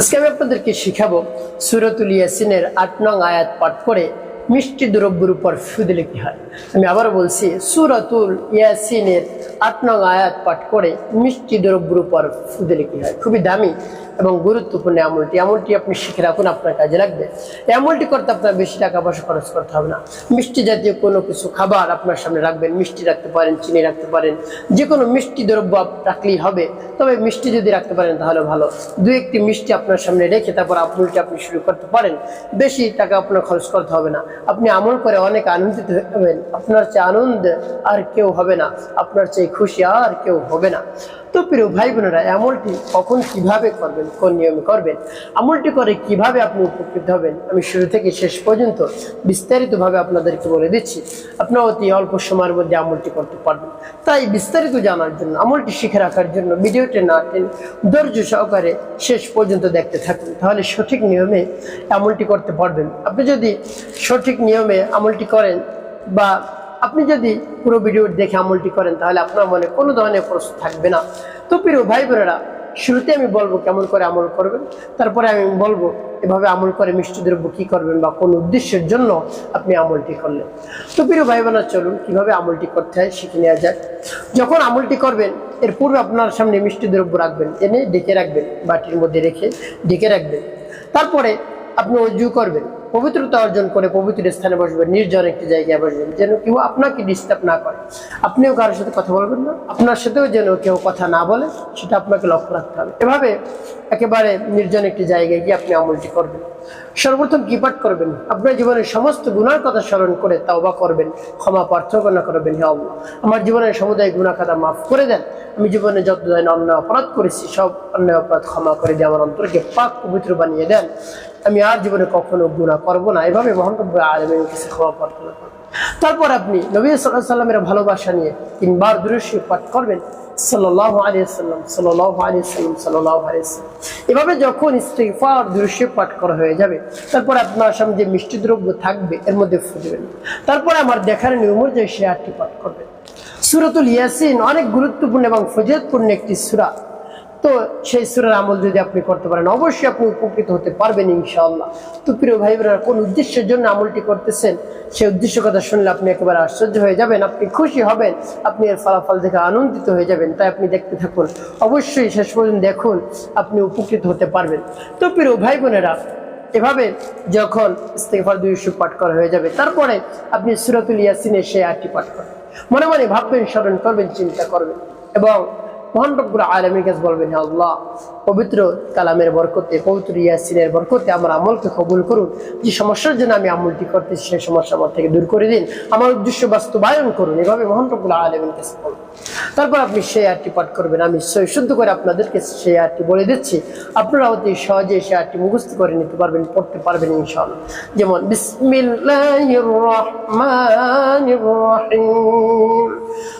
আজকে আমি আপনাদেরকে শিখাবো সুরতুল ইয়াসিনের আট নং আয়াত পাঠ করে মিষ্টি দ্রব্যের উপর ফু দিলে কি হয়। আমি আবারও বলছি, সুরতুল ইয়াসিনের আট নং আয়াত পাঠ করে মিষ্টি দ্রব্যের উপর ফু দিলে কি হয়। খুবই দামি এবং গুরুত্বপূর্ণ আমলটি আমলটি আপনি শিখে রাখুন, আপনার কাজে লাগবে। আমলটি করতে আপনার বেশি টাকা পয়সা খরচ করতে হবে না। মিষ্টি জাতীয় কোনো কিছু খাবার আপনার সামনে রাখবেন, মিষ্টি রাখতে পারেন, চিনি রাখতে পারেন যে কোনো মিষ্টি দ্রব্য রাখলেই হবে। তবে মিষ্টি যদি রাখতে পারেন তাহলে ভালো। দু একটি মিষ্টি আপনার সামনে রেখে তারপর আমলটি আপনি শুরু করতে পারেন। বেশি টাকা আপনার খরচ করতে হবে না। আপনি আমল করে অনেক আনন্দিত হবেন। আপনার চেয়ে আনন্দ আর কেউ হবে না। আপনার চেয়ে খুশি আর কেউ হবে না। তো প্রিয় ভাই বোনেরা আমলটি কখন কীভাবে করবেন, কোন নিয়মে করবেন আমলটি করে কীভাবে আপনি উপকৃত হবেন, আমি শুরু থেকে শেষ পর্যন্ত বিস্তারিতভাবে আপনাদেরকে বলে দিচ্ছি। আপনারা অতি অল্প সময়ের মধ্যে আমলটি করতে পারবেন। তাই বিস্তারিত জানার জন্য, আমলটি শিখে রাখার জন্য ভিডিওটি না টেন ধৈর্য সহকারে শেষ পর্যন্ত দেখতে থাকুন। তাহলে সঠিক নিয়মে আমলটি করতে পারবেন। আপনি যদি সঠিক নিয়মে আমলটি করেন বা আপনি যদি পুরো ভিডিও দেখে আমলটি করেন, তাহলে আপনার মনে কোনো ধরনের প্রশ্ন থাকবে না। তো প্রিয় ভাই বোনেরা, শুরুতে আমি বলব কেমন করে আমল করবেন, তারপরে আমি বলব এভাবে আমল করে মিষ্টি দ্রব্য কী করবেন বা কোন উদ্দেশ্যের জন্য আপনি আমলটি করলেন। তো প্রিয় ভাই বোনা চলুন কীভাবে আমলটি করতে হয় শিখে নেওয়া যায় যখন আমলটি করবেন, এর পূর্বে আপনার সামনে মিষ্টি দ্রব্য রাখবেন, এনে ডেকে রাখবেন, বাটির মধ্যে রেখে ডেকে রাখবেন। তারপরে আপনি অজু করবেন। পবিত্রতা অর্জন করে পবিত্র স্থানে বসবেন, নির্জন একটি জায়গায় বসবেন, যেন কেউ আপনাকে ডিস্টার্ব না করে। আপনিও কারোর সাথে কথা বলবেন না, আপনার সাথেও যেন কেউ কথা না বলে, সেটা আপনাকে লক্ষ্য রাখতে হবে। এভাবে একেবারে নির্জন একটি জায়গায় গিয়ে আপনি আমলটি করবেন। সর্বপ্রথম কি পাঠ করবেন? আপনার জীবনের সমস্ত গুণার কথা স্মরণ করে তাওবা করবেন, ক্ষমা প্রার্থনা করবেন, হে আল্লাহ। আমার জীবনের সমুদায় গুণা খাতা মাফ করে দেন। আমি জীবনে যত অন্যায় অপরাধ করেছি, সব অন্যায় অপরাধ ক্ষমা করে দিয়ে আমার অন্তরকে পাক পবিত্র বানিয়ে দেন। আমি আর জীবনে কখনো গুণা করব না। এভাবে মহানব্য আলমের কাছে ক্ষমা প্রার্থনা করবেন। তারপর আপনি নবী সাল্লাহ সাল্লামের ভালোবাসা নিয়ে তিনবার পাঠ করবেন। এভাবে যখন দৃশ্য পাঠ করা হয়ে যাবে, তারপর আপনার সামনে যে মিষ্টি দ্রব্য থাকবে, এর মধ্যে তারপরে দেখার পাঠ করবেন। অনেক গুরুত্বপূর্ণ এবং ফজিলতপূর্ণ একটি সুরা। তো সেই সুরের আমল যদি আপনি করতে পারেন, অবশ্যই আপনি উপকৃত হতে পারবেন ইনশাআল্লাহ। তো প্রিয় ভাই বোনেরা কোন উদ্দেশ্যের জন্য আমলটি করতেছেন, সেই উদ্দেশ্য কথা শুনলে আপনি একেবারে আশ্চর্য হয়ে যাবেন, আপনি খুশি হবেন, আপনি এর ফলাফল দেখে আনন্দিত হয়ে যাবেন। তাই আপনি দেখতে থাকুন, অবশ্যই শেষ পর্যন্ত দেখুন, আপনি উপকৃত হতে পারবেন। তো প্রিয় ভাই বোনেরা, এভাবে যখন ইস্তেগফার দুইশো পাঠ করা হয়ে যাবে, তারপরে আপনি সুরাতুল ইয়াসিনের সেই আটটি পাঠ করবেন। মনে মনে ভাববেন, স্মরণ করবেন, চিন্তা করবেন এবং মহান রব্বুল আলমীর কাছে বলবেন আল্লাহ, পবিত্র কালামের বরকতে, পবিত্র ইয়াসিনের বরকতে আমার আমলকে কবুল করুন। যে সমস্যার জন্য আমি আমলটি করতেছি, সেই সমস্যা আমার থেকে দূর করে দিন। আমার উদ্দেশ্য বাস্তবায়ন করুন। এভাবে মহান রব্বুল আলমীর কাছে বলবেন। তারপর আপনি সেই আটটি পাঠ করবেন। আমি শুদ্ধ করে আপনাদেরকে সেই আটটি বলে দিচ্ছি। আপনারা অতি সহজে সেই আটটি মুখস্থ করে নিতে পারবেন, পড়তে পারবেন ইনশাআল্লাহ। যেমন রহিম।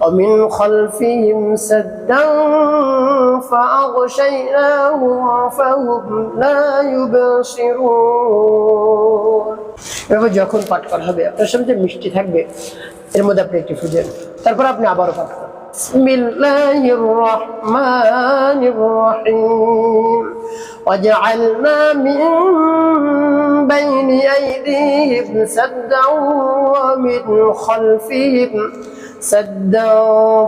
ومن خلفهم سدا فأغشيناهم فهم لا يبصرون এভাবে যখন পাঠ করা হবে আপনার সামনে যে মিষ্টি থাকবে এর মধ্যে আপনি একটি ফুজেন তারপর আপনি আবারও পাঠ করুন بسم الله الرحمن الرحيم وجعلنا من بين أيديهم سدا ومن خلفهم سدا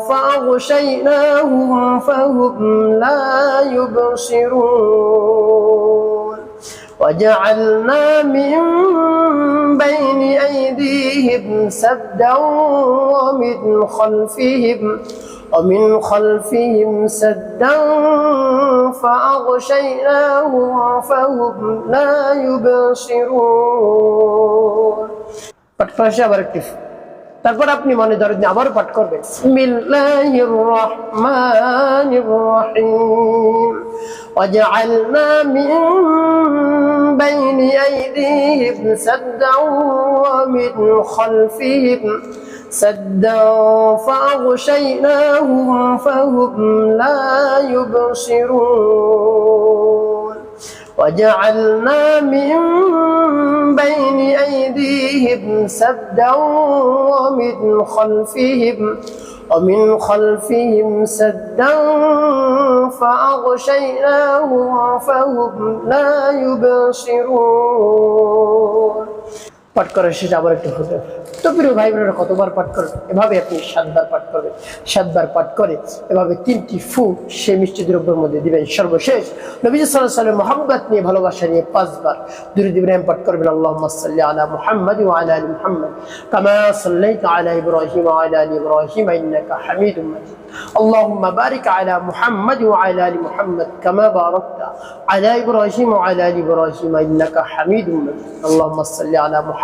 فأغشيناهم فهم لا يبصرون. وجعلنا من بين أيديهم سدا ومن خلفهم ومن خلفهم سدا فأغشيناهم فهم لا يبصرون. তারপর আপনি মনে ধরেন আবার পাঠ করবেন বিসমিল্লাহির রহমানির রহিম وجعلنا من بين أيديهم سدا ومن خلفهم سدا فأغشيناهم فهم لا يبصرون وجعلنا من بين أيديهم سدا ومن خلفهم ومن خلفهم سدا فأغشيناهم فهم لا يبصرون. পাঠ করার শেষে আবার একটু হতে তো প্রিয় ভাই বোনেরা কতবার পাঠ করবেন এভাবে আপনি সাতবার পাঠ করবেন সাতবার পাঠ করে এভাবে তিনটি ফু সেই মিষ্টি দ্রব্যের মধ্যে দিবেন সর্বশেষ নবী সাল্লাহ সাল্লাম মোহাম্মদ নিয়ে ভালোবাসা নিয়ে পাঁচবার দুরুদ ইব্রাহিম পাঠ করবেন আল্লাহ সাল্লি আলা মুহাম্মদ ওয়া আলা আলি মুহাম্মদ কামা সাল্লাইতা আলা ইব্রাহিম ওয়া আলা আলি ইব্রাহিম ইন্নাকা হামিদুম মাজিদ اللهم بارك على محمد وعلى ال محمد كما باركت على ابراهيم وعلى ال ابراهيم انك حميد مجيد اللهم صل على محمد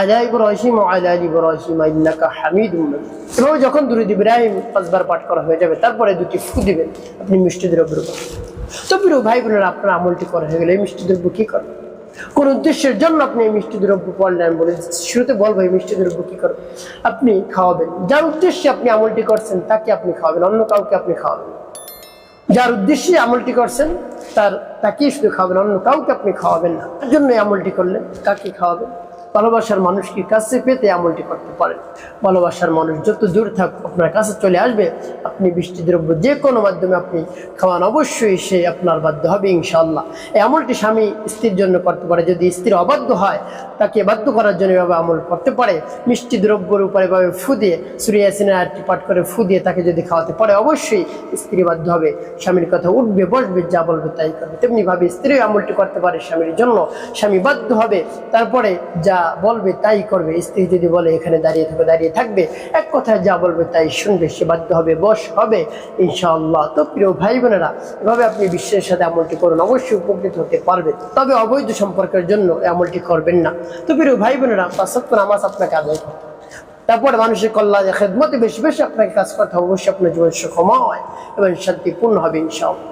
আলা ইব্রাহিম আলা ইব্রাহিম, ইন্নাকা হামিদুম এভাবে যখন দুরুদ ইব্রাহিম পাঁচবার পাঠ করা হয়ে যাবে, তারপরে দুটি ফু দিবেন আপনি মিষ্টি দ্রব্য উপর তো প্রিয় ভাই বোনেরা আপনার আমলটি করা হয়ে গেলে এই মিষ্টি দ্রব্য কী করবে কোন উদ্দেশ্যের জন্য আপনি এই মিষ্টি দ্রব্য পড়লেন বলে শুরুতে বলব এই মিষ্টি দ্রব্য কী করবেন? আপনি খাওয়াবেন। যার উদ্দেশ্যে আপনি আমলটি করছেন, তাকে আপনি খাওয়াবেন, অন্য কাউকে আপনি খাওয়াবেন যার উদ্দেশ্যে আমলটি করছেন, তার, তাকেই শুধু খাওয়াবেন, অন্য কাউকে আপনি খাওয়াবেন না। তার জন্য আমলটি করলেন, তাকে খাওয়াবেন। ভালোবাসার মানুষকে কাছে পেতে আমলটি করতে পারেন ভালোবাসার মানুষ যত দূর থাক, আপনার কাছে চলে আসবে। আপনি বৃষ্টি দ্রব্য যে কোনো মাধ্যমে আপনি খাওয়ান, অবশ্যই সে আপনার বাধ্য হবে ইনশাল্লাহ এই আমলটি স্বামী স্ত্রীর জন্য করতে পারে। যদি স্ত্রী অবাধ্য হয়, তাকে বাধ্য করার জন্য এভাবে আমল করতে পারে। মিষ্টি দ্রব্যের উপরে এভাবে ফু দিয়ে সুরিয়াসিনের আটটি পাঠ করে ফু দিয়ে তাকে যদি খাওয়াতে পারে, অবশ্যই স্ত্রী বাধ্য হবে। স্বামীর কথা উঠবে, বসবে, যা বলবে তাই করবে। তেমনি ভাবে স্ত্রী আমলটি করতে পারে স্বামীর জন্য। স্বামী বাধ্য হবে। তারপরে যা বলবে, তাই করবে। স্ত্রী যদি বলে, এখানে দাঁড়িয়ে থাকবে দাঁড়িয়ে থাকবে। এক কথায় যা বলবে, তাই শুনবে, সে বাধ্য হবে বস হবে, ইনশাআল্লাহ। তো প্রিয় ভাই বোনেরা এভাবে আপনি বিশ্বের সাথে আমলটি করুন, অবশ্যই উপকৃত হতে পারবেন। তবে অবৈধ সম্পর্কের জন্য এই আমলটি করবেন না। তো প্রিয় ভাই বোনেরা পাঁচত্ব নামাজ আপনাকে আদায় করতে। তারপরে মানুষের কল্যাণে, খেদমতে বেশি বেশি আপনাকে কাজ করতে হবে। অবশ্যই আপনার জীবন সুখময় এবং শান্তিপূর্ণ হবে, ইনশাআল্লাহ।